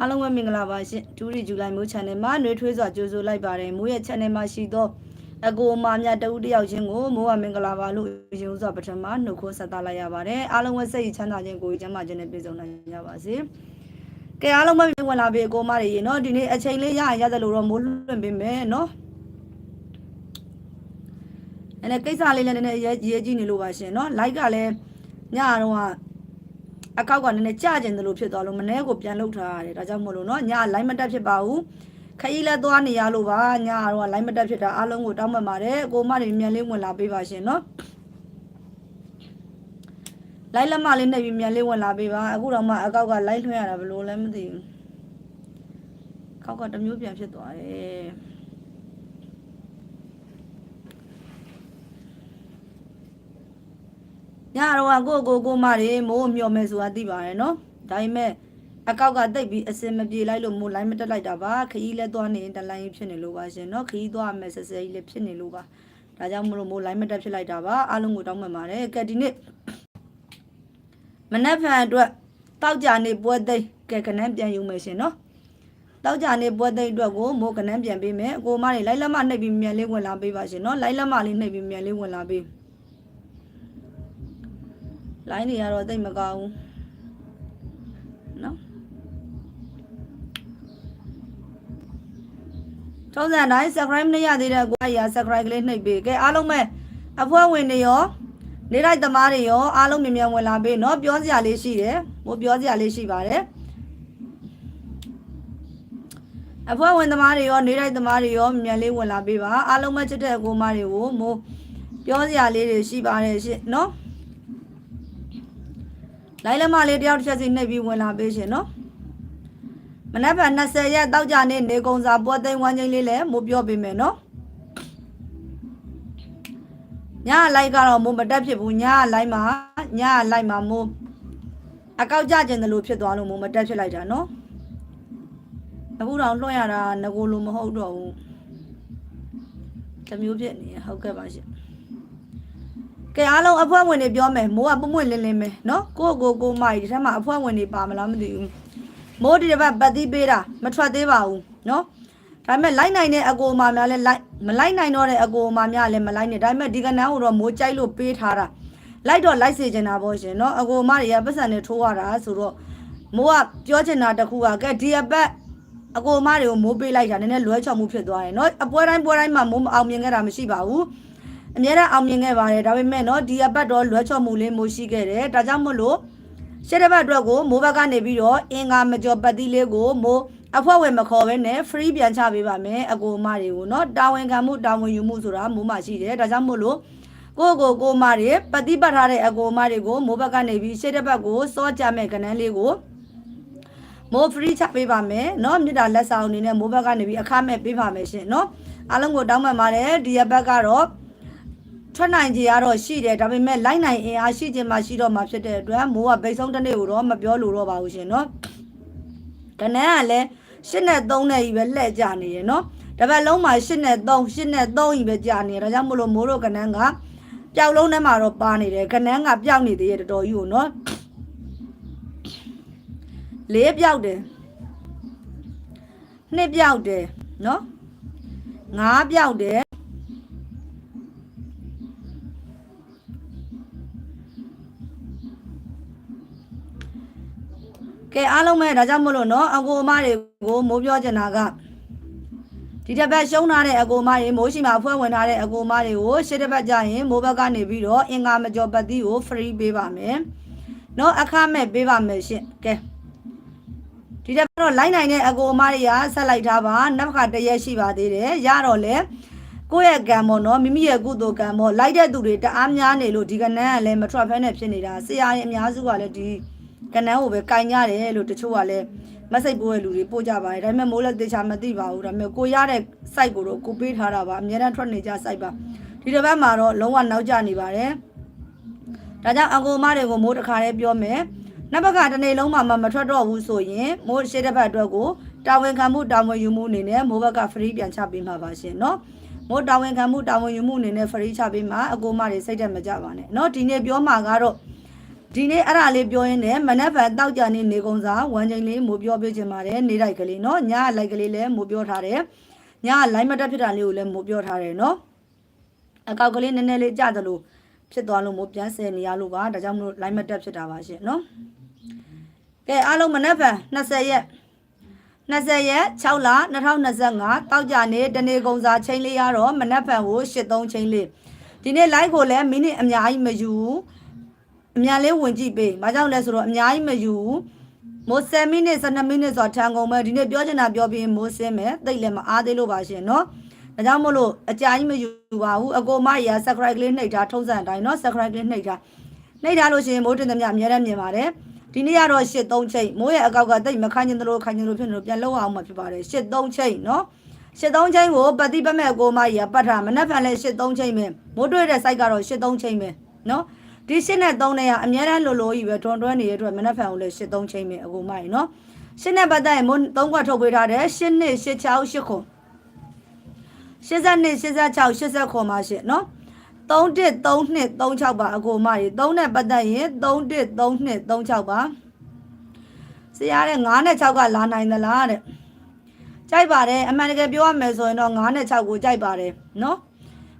အားလုံးပဲမင်္ဂလာပါရှင်ဒူရီဇူလိုင်မိုး channel မှာနှွေးထွေးစွာကြိုဆိုလိုက်ပါတယ်မိုးရဲ့ channel မှာရှိသောအကိုအမများတဦးတစ်ယောက်ချင်းကိုမိုးကမင်္ဂလာပါလို့ရင်ဥစွာပထမနှုတ်ခွန်းဆက်သလိုက်ရပါတယ်အားလုံးပဲစိတ်ချမ်းသာခြင်းကိုယ်ကျမ်းမာခြင်းနဲ့ပြည့်စုံနိုင်ကြပါစေကဲအားလုံးပဲဝင်လာပြီအကိုအမတွေရေနော်ဒီနေ့အချိန်လေးရရင်ရတယ်လို့တော့မိုးလွှင့်ပေးမယ်နော်အဲ့ဒါကိစ္စလေးလည်းနည်းနည်းရေးရေးကြည့်နေလို့ပါရှင်နော် like ကလည်းညတော့က အကောက်ကနည်းနည်းကြကျင်တယ်လို့ဖြစ်သွားလို့မနေ့ကိုပြန်လုပ်ထားရတယ်ဒါကြောင့်မို့လို့နော်ည line မတက်ဖြစ်ပါဘူးခရီးလဲသွားနေရလို့ပါညတော့ line မတက်ဖြစ်တာအားလုံးကိုတောင်းပန်ပါတယ်ကိုမတွေမြန်လေးဝင်လာပေးပါရှင်နော်လိုက်လက်မလေးနှိပ်ပြီးမြန်လေးဝင်လာပေးပါအခုတော့မှအကောက်ကလိုက်လွှင့်ရတာဘယ်လိုလဲမသိဘူးခောက်ကတစ်မျိုးပြန်ဖြစ်သွားတယ် ညတော့ကိုကိုကိုမတွေမိုးမျောမယ်ဆိုတာသိပါတယ်နော်ဒါပေမဲ့အကောက်ကတိတ်ပြီးအစင်မပြေလိုက်လို့မိုးလိုင်းမတက်လိုက်တာပါခရီးလဲသွားနေတလိုင်းဖြစ်နေလို့ပါရှင်နော်ခရီးသွားမယ်ဆက်ဆက်ကြီးလည်းဖြစ်နေလို့ပါဒါကြောင့်မလို့မိုးလိုင်းမတက်ဖြစ်လိုက်တာပါအားလုံးကိုတောင်းပန်ပါတယ်ကဲဒီနေ့မနက်ဖြန်အတွက်တောက်ကြနေပွဲသိမ်းကဲကနန်းပြန်ယူမယ်ရှင်နော်တောက်ကြနေပွဲသိမ်းအတွက်ကိုမိုးကနန်းပြန်ပေးမယ်အကိုမတွေလိုက်လက်မနှိပ်ပြီးမြန်လေးဝင်လာပေးပါရှင်နော်လိုက်လက်မလေးနှိပ်ပြီးမြန်လေးဝင်လာပေး လိုင်းတွေကတော့တိတ်မကောင်းဘူးနော်ထုံးစံတိုင်း subscribe မရသေးတဲ့ကိုအရာ subscribe ကလေးနှိပ်ပေးကဲအားလုံးပဲအဖွဲ့ဝင်တွေရောနေလိုက်သမားတွေရောအားလုံးမြင်မြန်ဝင်လာပေးเนาะပြောစရာလေးရှိတယ်မို့ပြောစရာလေးရှိပါတယ်အဖွဲ့ဝင်သမားတွေရောနေလိုက်သမားတွေရောမြင်မြန်လေးဝင်လာပေးပါအားလုံးပဲချစ်တဲ့အကိုမတွေကိုမို့ပြောစရာလေးတွေရှိပါတယ်ရှင့်เนาะ လိုက်လက်မလေးတယောက်တစ်ချက်စီနှိပ်ပြီးဝင်လာပေးရှင်နော်မနက်ဖြန်20ရက်တောက်ကြနေ့နေကုံစာပွဲသိမ်းဝမ်းချင်းလေးလည်းမို့ပြောပေးမယ်နော်ညလိုက်ကတော့မို့မတက်ဖြစ်ဘူးညလိုက်မှာညလိုက်မှာမို့အကောက်ကြကျင်တယ်လို့ဖြစ်သွားလို့မို့မတက်ဖြစ်လိုက်တာနော်အခုတော့လွှတ်ရတာငကိုလိုမဟုတ်တော့ဘူးတစ်မျိုးဖြစ်နေဟုတ်ကဲ့ပါရှင် ကဲအားလုံးအဖွဲ့ဝင်တွေပြောမယ်မိုးကပွမွင့်လင်းလင်းပဲနော်ကိုကိုကိုမကြီးဒီထက်မှအဖွဲ့ဝင်တွေပါမလားမသိဘူးမိုးဒီတစ်ပတ်ပတ်သီးပေးတာမထွက်သေးပါဘူးနော်ဒါပေမဲ့လိုက်နိုင်တဲ့အကိုအမများလည်းလိုက်မလိုက်နိုင်တော့တဲ့အကိုအမများလည်းမလိုက်နဲ့ဒါပေမဲ့ဒီကနန်းကိုတော့မိုးကြိုက်လို့ပေးထားတာလိုက်တော့လိုက်စေချင်တာပေါ့ရှင်နော်အကိုအမတွေကပတ်စံနဲ့ထိုးရတာဆိုတော့မိုးကပြောချင်တာတခုကကဲဒီအပတ်အကိုအမတွေကိုမိုးပေးလိုက်တာနည်းနည်းလွဲချော်မှုဖြစ်သွားတယ်နော်အပွဲတိုင်းပွဲတိုင်းမှာမိုးမအောင်မြင်ခဲ့တာမရှိပါဘူး အများအားအောင်မြင်ခဲ့ပါတယ်ဒါပေမဲ့เนาะဒီအပတ်တော့လွှဲချော်မှုလေးမျိုးရှိခဲ့တယ်ဒါကြောင့်မို့လို့ရှစ်တစ်ပတ်အတွက်ကိုမိုးဘက်ကနေပြီးတော့အင်္ဂါမကျော်ပတ်တိလေးကိုမိုးအဖွဲ့ဝင်မခေါ်ဘဲနဲ့ free ပြန်ချပေးပါမယ်အကိုအမတွေကိုเนาะတာဝန်ခံမှုတာဝန်ယူမှုဆိုတာမိုးမှရှိတယ်ဒါကြောင့်မို့လို့ကိုကိုကိုအမတွေပฏิပတ်ထားတဲ့အကိုအမတွေကိုမိုးဘက်ကနေပြီးရှစ်တစ်ပတ်ကိုစောကြမဲ့ကနန်းလေးကိုမိုး free ချပေးပါမယ်เนาะမြစ်တာလက်ဆောင်အနေနဲ့မိုးဘက်ကနေပြီးအခမဲ့ပေးပါမယ်ရှင်เนาะအားလုံးကိုတောင်းပန်ပါတယ်ဒီအပတ်ကတော့ ထွက်နိုင်ကြရတော့ရှိတယ်ဒါပေမဲ့လိုက်နိုင်အင်အားရှိခြင်းမှရှိတော့မှဖြစ်တဲ့အတွက်မိုးကဗိတ်ဆုံးတစ်နေ့ကိုတော့မပြောလို့တော့ပါဘူးရှင်နော်ကနန်းကလည်းရှစ်နဲ့3နဲ့ကြီးပဲလှည့်ကြနေရနော်တပတ်လုံးမှာရှစ်နဲ့3ရှစ်နဲ့3ကြီးပဲကြာနေရဒါကြောင့်မို့လို့မိုးတို့ကနန်းကပျောက်လုံးထဲမှာတော့ပါနေတယ်ကနန်းကပျောက်နေသေးရတော်တော်ကြီးကိုနော်လေးပျောက်တယ်နှစ်ပျောက်တယ်နော်ငါးပျောက်တယ် ကဲအားလုံးပဲဒါကြောင့်မလို့နော်အကိုအမတွေကိုမိုးပြောချင်တာကဒီတစ်ပတ်ရှုံးထားတဲ့အကိုအမတွေမိုးရှိမှာဖွဲ့ဝင်ထားတဲ့အကိုအမတွေကိုရှစ်တစ်ပတ်ကြာရင်မိုးဘက်ကနေပြီးတော့အင်္ဂါမကျော်ပတ်တိကို free ပေးပါမယ်နော်အခမဲ့ပေးပါမယ်ရှင်ကဲဒီတစ်ပတ်တော့လိုက်နိုင်တဲ့အကိုအမတွေကဆက်လိုက်ထားပါနောက်ခါတစ်ရက်ရှိပါသေးတယ်ရတော့လေကိုယ့်ရဲ့ကံပေါ့နော်မိမိရဲ့ကုသိုလ်ကံပေါ့လိုက်တဲ့သူတွေတအားများနေလို့ဒီကနန်းကလည်းမထွက်ဖဲနဲ့ဖြစ်နေတာဆရာရင်အများစုကလည်းဒီ ကနန်းကိုပဲကင်ကြတယ်လို့တချို့ကလည်းမက်ဆေ့ပို့တဲ့လူတွေပို့ကြပါတယ်ဒါပေမဲ့မိုးလက်တေချာမသိပါဘူးဒါပေမဲ့ကိုရတဲ့ site ကိုတော့ကိုပေးထားတာပါအများနဲ့ထွက်နေကြ site ပါဒီတစ်ပတ်မှာတော့လုံးဝနောက်ကျနေပါတယ်ဒါကြောင့်အကူမတွေကိုမိုးတစ်ခါလေးပြောမယ်နောက်ဘက်ကတစ်နေ့လုံးမှမထွက်တော့ဘူးဆိုရင်မိုးရှေ့တစ်ပတ်အတွက်ကိုတာဝန်ခံမှုတာဝန်ယူမှုအနေနဲ့မိုးဘက်က free ပြန်ချပေးမှာပါရှင်เนาะမိုးတာဝန်ခံမှုတာဝန်ယူမှုအနေနဲ့ free ချပေးမှာအကူမတွေစိတ်သက်မကြပါနဲ့เนาะဒီနေ့ပြောမှာကတော့ ဒီနေ့အဲ့ဒါလေးပြောရင်းနဲ့မနက်ဖြန်တောက်ကြနေနေကုန်စာဝမ်းချိန်လေးမို့ပြောပြချင်ပါတယ်နေတိုက် ကလေးနော်ညကလိုက်ကလေးလည်းမို့ပြောထားတယ်ညကလိုင်းမတက်ဖြစ်တာလေးကိုလည်းမို့ပြောထားတယ်နော်အကောက်ကလေးနည်းနည်းလေးကြသလိုဖြစ်သွားလို့မို့ပြန်ဆယ်နေရလို့ပါဒါကြောင့်မလို့လိုင်းမတက်ဖြစ်တာပါရှင်နော်ကဲအားလုံးမနက်ဖြန်20ရက်20ရက်6လ2025တောက်ကြနေတနေကုန်စာချိန်လေးရတော့မနက်ဖြန်ကို83ချိန်လေးဒီနေ့ live ကိုလည်းမိနစ်အများကြီးမယူဘူး အများလေးဝင်ကြည့်ပေး။ဘာကြောင့်လဲဆိုတော့အများကြီးမယူဘူး။မိုး7မိနစ်12မိနစ်ဆိုတာထန်ကုန်ပဲဒီနေ့ပြောချင်တာပြောပြီးမိုးစင်းမယ်။တိတ်လည်းမအားသေးလို့ပါရှင်နော်။ဒါကြောင့်မို့လို့အကြာကြီးမယူပါဘူး။အကိုမရ subscribe ကလေးနှိပ်ထားထုံးစံအတိုင်းနော် subscribe ကလေးနှိပ်ထား။နှိပ်ထားလို့ရှိရင်မိုးတင်သမျှအများနဲ့မြင်ပါတယ်။ဒီနေ့ကတော့8 3ချိန်မိုးရဲ့အကောက်ကတိတ်မခိုင်းခြင်းသလိုခိုင်းခြင်းလိုဖြစ်နေလို့ပြန်လောက်အောင်မှဖြစ်ပါတယ်8 3ချိန်နော်။8 3ချိန်ကိုပတိပမဲ့အကိုမရပတ်ထားမနှက်ဖန်လဲ8 3ချိန်ပဲမိုးတွေ့တဲ့ site ကတော့8 3ချိန်ပဲနော်။ ဒီရှစ်နဲ့3နဲ့ကအများအားလိုလိုကြီးပဲတွန်တွဲနေတဲ့အတွက်မနှက်ဖန်ကိုလည်းရှစ်3ချိန်မယ်အကူမိုက်နော်ရှစ်နဲ့ပတ်သက်ရင်မုန်း3ခွက်ထုတ်ပေးထားတယ်ရှစ်နှစ်ရှစ်6 8ခွန်82 86 80ခွန်ပါရှစ်နော်3 1 3 2 36ပါအကူမိုက်3နဲ့ပတ်သက်ရင်3 1 3 2 36ပါဆရာတဲ့9နဲ့6ကလာနိုင်သလားတဲ့ကြိုက်ပါတယ်အမှန်တကယ်ပြောရမယ်ဆိုရင်တော့9နဲ့6ကိုကြိုက်ပါတယ်နော်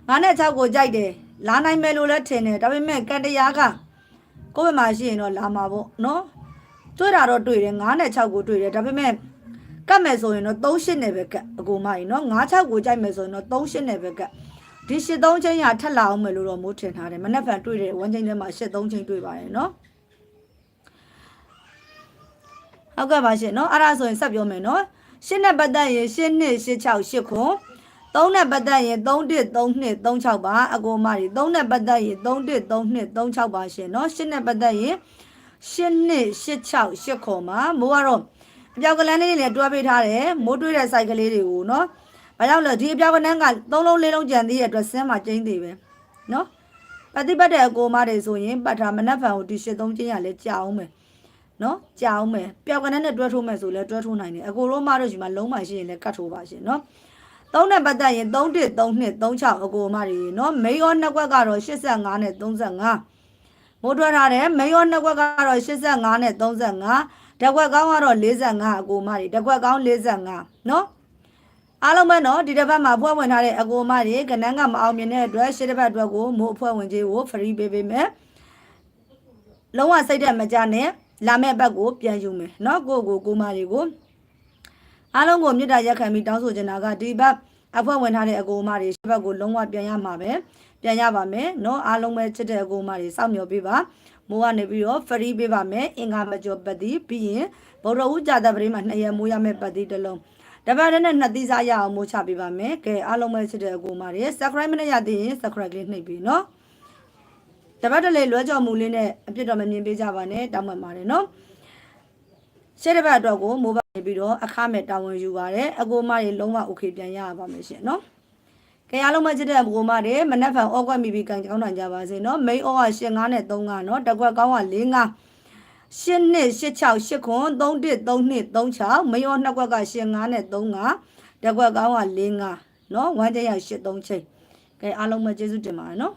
9နဲ့6ကိုကြိုက်တယ် လာနိုင်မယ်လို့လည်းထင်တယ်ဒါပေမဲ့ကံတရားကကိုယ့်ဘက်မှာရှိရင်တော့လာမှာပေါ့နော်တွေ့တာတော့တွေ့တယ်9နဲ့6ကိုတွေ့တယ်ဒါပေမဲ့ကတ်မယ်ဆိုရင်တော့3 8နဲ့ပဲကတ်အကိုမကြီးနော်9 6ကိုကြိုက်မယ်ဆိုရင်တော့3 8နဲ့ပဲကတ်ဒီ8 3ချင်းရထက်လာအောင်မယ်လို့တော့မိုးထင်ထားတယ်မနေ့ကတွေ့တယ်ဝမ်းချင်းထဲမှာ8 3ချင်းတွေ့ပါတယ်နော်ဟုတ်ကဲ့ပါရှင်နော်အဲ့ဒါဆိုရင်ဆက်ပြောမယ်နော်ရှင်းနဲ့ပတ်သက်ရင်ရှင်းနှစ်ရှင်း6 8ခွန် 3နဲ့ပတ်သက်ရင်3 1 3 2 36ပါအကိုမကြီး3နဲ့ပတ်သက်ရင်3 1 3 2 36ပါရှင်နော်ရှင်းနဲ့ပတ်သက်ရင်ရှင်းနှစ်ရှင်း6 8ခွန်ပါမိုးကတော့အပြောက်ကလန်းလေးတွေလည်းတွဲပေးထားတယ်မိုးတွေးတဲ့ site ကလေးတွေကိုနော်ဘာကြောင့်လဲဒီအပြောက်ကလန်းက3လုံး4လုံးကြံသေးတဲ့အတွက်ဆင်းမှာကျင်းသေးပဲနော်ပฏิပတ်တဲ့အကိုမတွေဆိုရင်ပတ်ထားမနှက်ဖန်ကိုဒီရှစ်သုံးချင်းရလဲကြာအောင်မယ်နော်ကြာအောင်မယ်ပျောက်ကနန်းနဲ့တွဲထိုးမယ်ဆိုလဲတွဲထိုးနိုင်တယ်အကိုတို့မတို့ဒီမှာလုံးမှရှိရင်လဲကတ်ထိုးပါရှင်နော် 3နဲ့ပတ်သက်ရင်31 32 36အကိုအမတွေနော်မိန်ရောနှစ်ကွက်ကတော့85နဲ့35မိုးထွက်ထားတယ်မိန်ရောနှစ်ကွက်ကတော့85နဲ့35ဓကွက်ကောင်းကတော့45အကိုအမတွေဓကွက်ကောင်း45နော်အားလုံးပဲနော်ဒီတစ်ပတ်မှာဖွဲ့ဝင်ထားတဲ့အကိုအမတွေကနန်းကမအောင်မြင်တဲ့အတွက်ရှစ်တစ်ပတ်အတွက်ကိုမိုးအဖွဲ့ဝင်ကြီးကို free ပေးပေးမယ်လုံးဝစိတ်သက်မကြနဲ့လာမယ့်ဘက်ကိုပြန်ယူမယ်နော်ကိုကိုကိုမတွေကို အားလုံးကိုမြစ်တာရက်ခံပြီးတောင်းဆိုချင်တာကဒီဘက်အဖွဲ့ဝင်ထားတဲ့အကိုမတွေရှစ်ဘက်ကိုလုံးဝပြန်ရမှာပဲပြန်ရပါမယ်เนาะအားလုံးပဲချစ်တဲ့အကိုမတွေစောင့်မျှော်ပေးပါမိုးကနေပြီးတော့ free ပေးပါမယ်အင်္ဂါမကျော်ပတ်တီးပြီးရင်ဗုဒ္ဓဦးကြာတဲ့ပရိမှာနှစ်ရက်မိုးရမယ့်ပတ်တီးတစ်လုံးတပတ်နဲ့နှစ်သီးစားရအောင်မိုးချပေးပါမယ်ကဲအားလုံးပဲချစ်တဲ့အကိုမတွေ subscribe မနဲ့ရသေးရင် subscribe လေးနှိပ်ပြီးเนาะ တပတ်တလေလွှဲကြော်မှုလေးနဲ့အပြစ်တော့မမြင်ပေးကြပါနဲ့တောင်းပန်ပါတယ်နော်ရှေ့တစ်ပတ်အတွက်ကိုမိုး ပါနေပြီးတော့အခမဲ့တာဝန်ယူပါတယ်အကိုမတွေလုံးဝ okay ပြန်ရပါမယ်ရှင်နော်ကြရလုံးမချစ်တဲ့အကိုမတွေမနက်ဖြန်အော့ကွက်မိပြီးကန်ကောင်းနိုင်ကြပါစေနော်မိန်အော့က85နဲ့35နော်တက်ကွက်ကောင်းက45 8နှစ်86 8ခွန်း31 32 36မိန်အော့နှစ်ကွက်က85နဲ့35တက်ကွက်ကောင်းက45နော်ဝမ်းကျရ83ချိန်ကဲအားလုံးပဲကျေးဇူးတင်ပါတယ်နော်